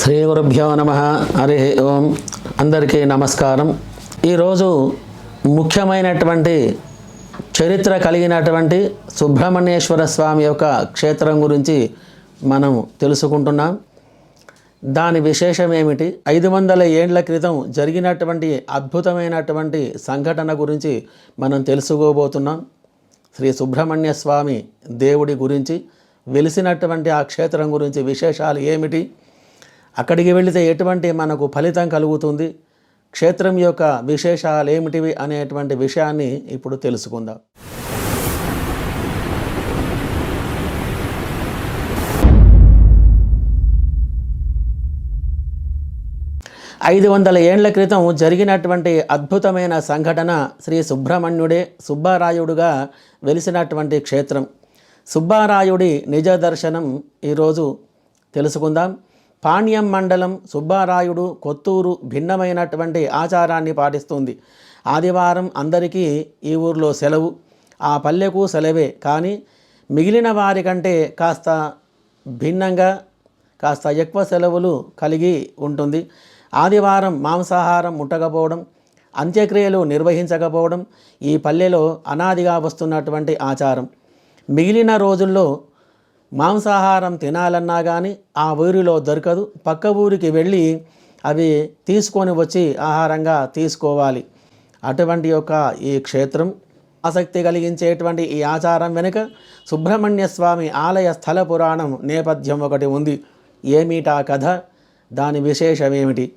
శ్రీ గురుభ్యో నమ. హరి ఓం. అందరికీ నమస్కారం. ఈరోజు ముఖ్యమైనటువంటి చరిత్ర కలిగినటువంటి సుబ్రహ్మణ్యేశ్వర స్వామి యొక్క క్షేత్రం గురించి మనం తెలుసుకుంటున్నాం. దాని విశేషం ఏమిటి? ఐదు వందల ఏండ్ల క్రితం జరిగినటువంటి అద్భుతమైనటువంటి సంఘటన గురించి మనం తెలుసుకోబోతున్నాం. శ్రీ సుబ్రహ్మణ్య స్వామి దేవుడి గురించి వెలిసినటువంటి ఆ క్షేత్రం గురించి విశేషాలు ఏమిటి? అక్కడికి వెళితే ఎటువంటి మనకు ఫలితం కలుగుతుంది? క్షేత్రం యొక్క విశేషాలు ఏమిటివి అనేటువంటి విషయాన్ని ఇప్పుడు తెలుసుకుందాం. ఐదు వందల ఏండ్ల క్రితం జరిగినటువంటి అద్భుతమైన సంఘటన శ్రీ సుబ్రహ్మణ్యుడే సుబ్బారాయుడుగా వెలిసినటువంటి క్షేత్రం. సుబ్బారాయుడి నిజ దర్శనం ఈరోజు తెలుసుకుందాం. పాణ్యం మండలం సుబ్బారాయుడు కొత్తూరు భిన్నమైనటువంటి ఆచారాన్ని పాటిస్తుంది. ఆదివారం అందరికీ ఈ ఊర్లో సెలవు. ఆ పల్లెకు సెలవే. కానీ మిగిలిన వారికంటే కాస్త భిన్నంగా కాస్త ఎక్కువ సెలవులు కలిగి ఉంటుంది. ఆదివారం మాంసాహారం ముట్టకపోవడం అంత్యక్రియలు నిర్వహించకపోవడం ఈ పల్లెలో అనాదిగా వస్తున్నటువంటి ఆచారం. మిగిలిన రోజుల్లో మాంసాహారం తినాలన్నా కానీ ఆ ఊరిలో దొరకదు. పక్క ఊరికి వెళ్ళి అవి తీసుకొని వచ్చి ఆహారంగా తీసుకోవాలి. అటువంటి యొక్క ఈ క్షేత్రం ఆసక్తి కలిగించేటువంటి ఈ ఆచారం వెనుక సుబ్రహ్మణ్య స్వామి ఆలయ స్థల పురాణం నేపథ్యం ఒకటి ఉంది. ఏమిటా కథ? దాని విశేషమేమిటి?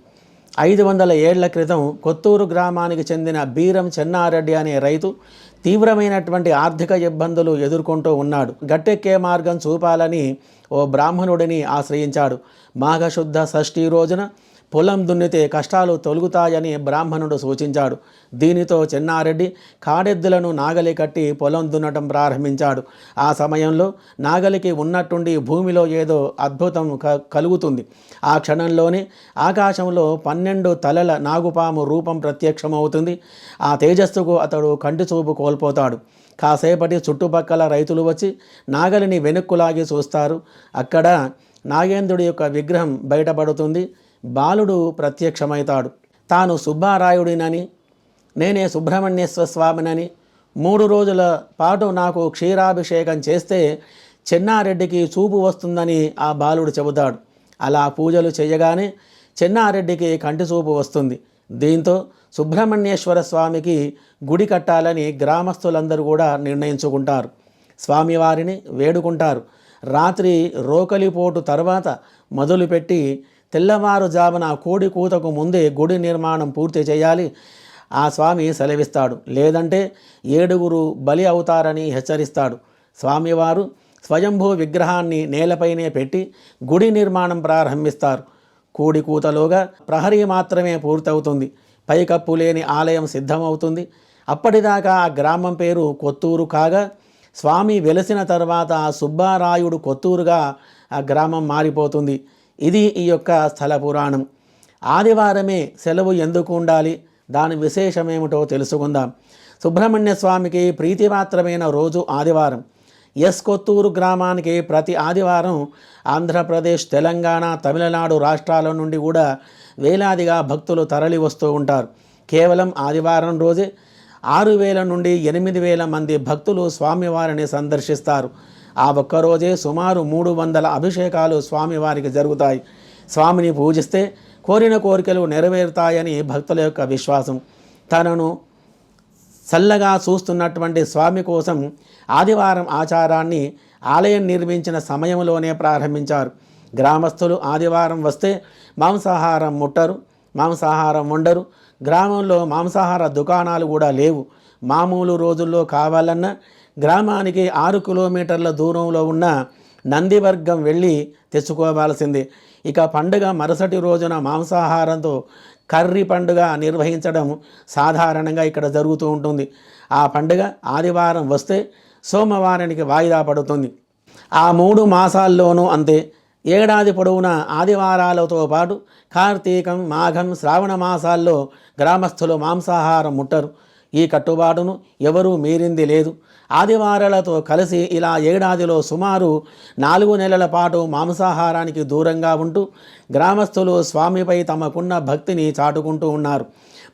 ఐదు వందల ఏళ్ళ క్రితం కొత్తూరు గ్రామానికి చెందిన బీరం చెన్నారెడ్డి అనే రైతు తీవ్రమైనటువంటి ఆర్థిక ఇబ్బందులు ఎదుర్కొంటూ ఉన్నాడు. గట్టెక్కే మార్గం చూపాలని ఓ బ్రాహ్మణుడిని ఆశ్రయించాడు. మాఘశుద్ధ షష్ఠి రోజున పొలం దున్నితే కష్టాలు తొలుగుతాయని బ్రాహ్మణుడు సూచించాడు. దీనితో చెన్నారెడ్డి కాడెద్దులను నాగలి కట్టి పొలం దున్నటం ప్రారంభించాడు. ఆ సమయంలో నాగలికి ఉన్నట్టుండి భూమిలో ఏదో అద్భుతం క కలుగుతుంది. ఆ క్షణంలోనే ఆకాశంలో పన్నెండు తలల నాగుపాము రూపం ప్రత్యక్షమవుతుంది. ఆ తేజస్సుకు అతడు కంటి చూపు కోల్పోతాడు. కాసేపటి చుట్టుపక్కల రైతులు వచ్చి నాగలిని వెనుక్కులాగి చూస్తారు. అక్కడ నాగేంద్రుడి యొక్క విగ్రహం బయటపడుతుంది. బాలుడు ప్రత్యక్షమవుతాడు తాను సుబ్బారాయుడినని నేనే సుబ్రహ్మణ్యేశ్వర స్వామినని మూడు రోజుల పాటు నాకు క్షీరాభిషేకం చేస్తే చెన్నారెడ్డికి చూపు వస్తుందని ఆ బాలుడు చెబుతాడు. అలా పూజలు చేయగానే చెన్నారెడ్డికి కంటి చూపు వస్తుంది. దీంతో సుబ్రహ్మణ్యేశ్వర స్వామికి గుడి కట్టాలని గ్రామస్తులందరూ కూడా నిర్ణయించుకుంటారు. స్వామివారిని వేడుకుంటారు. రాత్రి రోకలిపోటు తర్వాత మొదలుపెట్టి తెల్లవారుజామున కోడి కూతకు ముందే గుడి నిర్మాణం పూర్తి చేయాలి. ఆ స్వామి సెలవిస్తాడు. లేదంటే ఏడుగురు బలి అవుతారని హెచ్చరిస్తాడు. స్వామివారు స్వయంభూ విగ్రహాన్ని నేలపైనే పెట్టి గుడి నిర్మాణం ప్రారంభిస్తారు. కోడి కూతలోగా ప్రహరీ మాత్రమే పూర్తవుతుంది. పైకప్పు లేని ఆలయం సిద్ధమవుతుంది. అప్పటిదాకా ఆ గ్రామం పేరు కొత్తూరు కాగా స్వామి వెలసిన తర్వాత సుబ్బారాయుడు కొత్తూరుగా ఆ గ్రామం మారిపోతుంది. ఇది ఈ యొక్క స్థల పురాణం. ఆదివారమే సెలవు ఎందుకు ఉండాలి? దాని విశేషమేమిటో తెలుసుకుందాం. సుబ్రహ్మణ్య స్వామికి ప్రీతిపాత్రమైన రోజు ఆదివారం. ఎస్ కొత్తూరు గ్రామానికి ప్రతి ఆదివారం ఆంధ్రప్రదేశ్ తెలంగాణ తమిళనాడు రాష్ట్రాల నుండి కూడా వేలాదిగా భక్తులు తరలి వస్తూ ఉంటారు. కేవలం ఆదివారం రోజే ఆరు వేల నుండి ఎనిమిది వేల మంది భక్తులు స్వామివారిని సందర్శిస్తారు. ఆ ఒక్కరోజే సుమారు మూడు వందల అభిషేకాలు స్వామివారికి జరుగుతాయి. స్వామిని పూజిస్తే కోరిన కోరికలు నెరవేరుతాయని భక్తుల యొక్క విశ్వాసం. తనను చల్లగా చూస్తున్నటువంటి స్వామి కోసం ఆదివారం ఆచారాన్ని ఆలయం నిర్మించిన సమయంలోనే ప్రారంభించారు. గ్రామస్తులు ఆదివారం వస్తే మాంసాహారం ముట్టరు మాంసాహారం వండరు. గ్రామంలో మాంసాహార దుకాణాలు కూడా లేవు. మామూలు రోజుల్లో కావాలన్నా గ్రామానికి ఆరు కిలోమీటర్ల దూరంలో ఉన్న నందివర్గం వెళ్ళి తెచ్చుకోవాల్సింది. ఇక పండుగ మరుసటి రోజున మాంసాహారంతో కర్రీ పండుగ నిర్వహించడం సాధారణంగా ఇక్కడ జరుగుతూ ఉంటుంది. ఆ పండుగ ఆదివారం వస్తే సోమవారానికి వాయిదా పడుతుంది. ఆ మూడు మాసాల్లోనూ అంతే. ఏడాది పొడవునా ఆదివారాలతో పాటు కార్తీకం మాఘం శ్రావణ మాసాల్లో గ్రామస్థులు మాంసాహారం ముట్టరు. ఈ కట్టుబాటును ఎవరూ మీరింది లేదు. ఆదివారాలతో కలిసి ఇలా ఏడాదిలో సుమారు నాలుగు నెలల పాటు మాంసాహారానికి దూరంగా ఉంటూ గ్రామస్తులు స్వామిపై తమకున్న భక్తిని చాటుకుంటూ ఉన్నారు.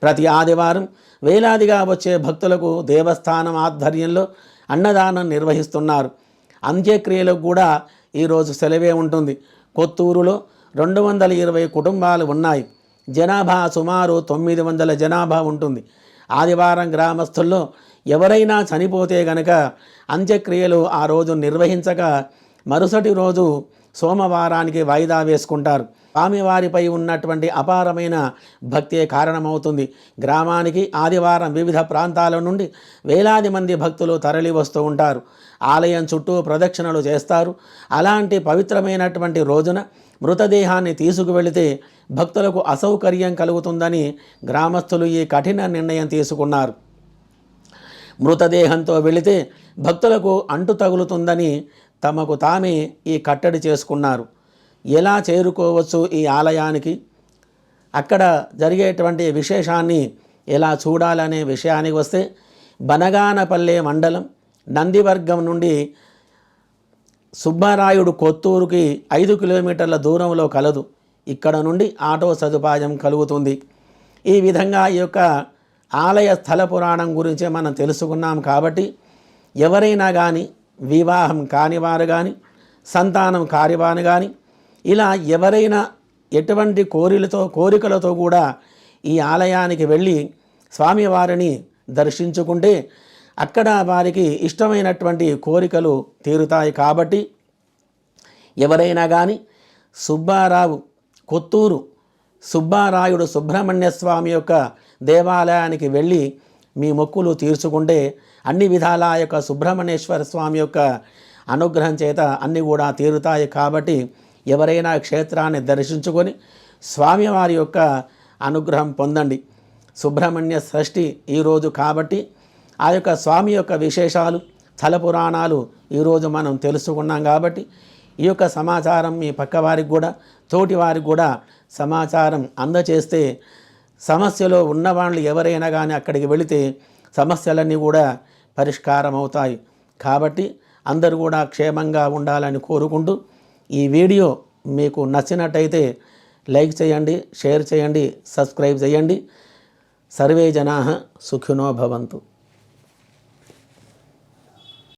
ప్రతి ఆదివారం వేలాదిగా వచ్చే భక్తులకు దేవస్థానం ఆధ్వర్యంలో అన్నదానం నిర్వహిస్తున్నారు. అంత్యక్రియలకు కూడా ఈరోజు సెలవే ఉంటుంది. కొత్తూరులో రెండు వందల ఇరవై కుటుంబాలు ఉన్నాయి. జనాభా సుమారు తొమ్మిది వందల జనాభా ఉంటుంది. ఆదివారం గ్రామస్తుల్లో ఎవరైనా చనిపోతే గనక అంత్యక్రియలు ఆ రోజు నిర్వహించక మరుసటి రోజు సోమవారానికి వాయిదా వేసుకుంటారు. స్వామివారిపై ఉన్నటువంటి అపారమైన భక్తే కారణమవుతుంది. గ్రామానికి ఆదివారం వివిధ ప్రాంతాల నుండి వేలాది మంది భక్తులు తరలి వస్తూ ఉంటారు. ఆలయం చుట్టూ ప్రదక్షిణలు చేస్తారు. అలాంటి పవిత్రమైనటువంటి రోజున మృతదేహాన్ని తీసుకువెళితే భక్తులకు అసౌకర్యం కలుగుతుందని గ్రామస్తులు ఈ కఠిన నిర్ణయం తీసుకున్నారు. మృతదేహంతో వెళితే భక్తులకు అంటు తగులుతుందని తమకు తామే ఈ కట్టడి చేసుకున్నారు. ఎలా చేరుకోవచ్చు ఈ ఆలయానికి? అక్కడ జరిగేటువంటి విశేషాన్ని ఎలా చూడాలనే విషయానికి వస్తే బనగానపల్లె మండలం నందివర్గం నుండి సుబ్బారాయుడు కొత్తూరుకి ఐదు కిలోమీటర్ల దూరంలో కలదు. ఇక్కడ నుండి ఆటో సదుపాయం కలుగుతుంది. ఈ విధంగా ఈ యొక్క ఆలయ స్థల పురాణం గురించి మనం తెలుసుకున్నాం కాబట్టి ఎవరైనా కానీ వివాహం కానివారు కానీ సంతానం కానివారు కానీ ఇలా ఎవరైనా ఎటువంటి కోరిలతో కోరికలతో కూడా ఈ ఆలయానికి వెళ్ళి స్వామివారిని దర్శించుకుంటే అక్కడ వారికి ఇష్టమైనటువంటి కోరికలు తీరుతాయి కాబట్టి ఎవరైనా కానీ సుబ్బారావు కొత్తూరు సుబ్బారాయుడు సుబ్రహ్మణ్య స్వామి యొక్క దేవాలయానికి వెళ్ళి మీ మొక్కులు తీర్చుకుంటే అన్ని విధాల ఆ యొక్క సుబ్రహ్మణ్యేశ్వర స్వామి యొక్క అనుగ్రహం చేత అన్నీ కూడా తీరుతాయి కాబట్టి ఎవరైనా క్షేత్రాన్ని దర్శించుకొని స్వామివారి యొక్క అనుగ్రహం పొందండి. సుబ్రహ్మణ్య షష్ఠి ఈరోజు కాబట్టి ఆ యొక్క స్వామి యొక్క విశేషాలు స్థల పురాణాలు ఈరోజు మనం తెలుసుకున్నాం కాబట్టి ఈ యొక్క సమాచారం మీ పక్కవారికి కూడా తోటి వారికి కూడా సమాచారం అందచేస్తే సమస్యలో ఉన్నవాళ్ళు ఎవరైనా కానీ అక్కడికి వెళితే సమస్యలన్నీ కూడా పరిష్కారం అవుతాయి కాబట్టి అందరూ కూడా క్షేమంగా ఉండాలని కోరుకుంటూ ఈ వీడియో మీకు నచ్చినట్టయితే లైక్ చేయండి షేర్ చేయండి సబ్స్క్రైబ్ చేయండి. సర్వే జనా సుఖినో భవంతు.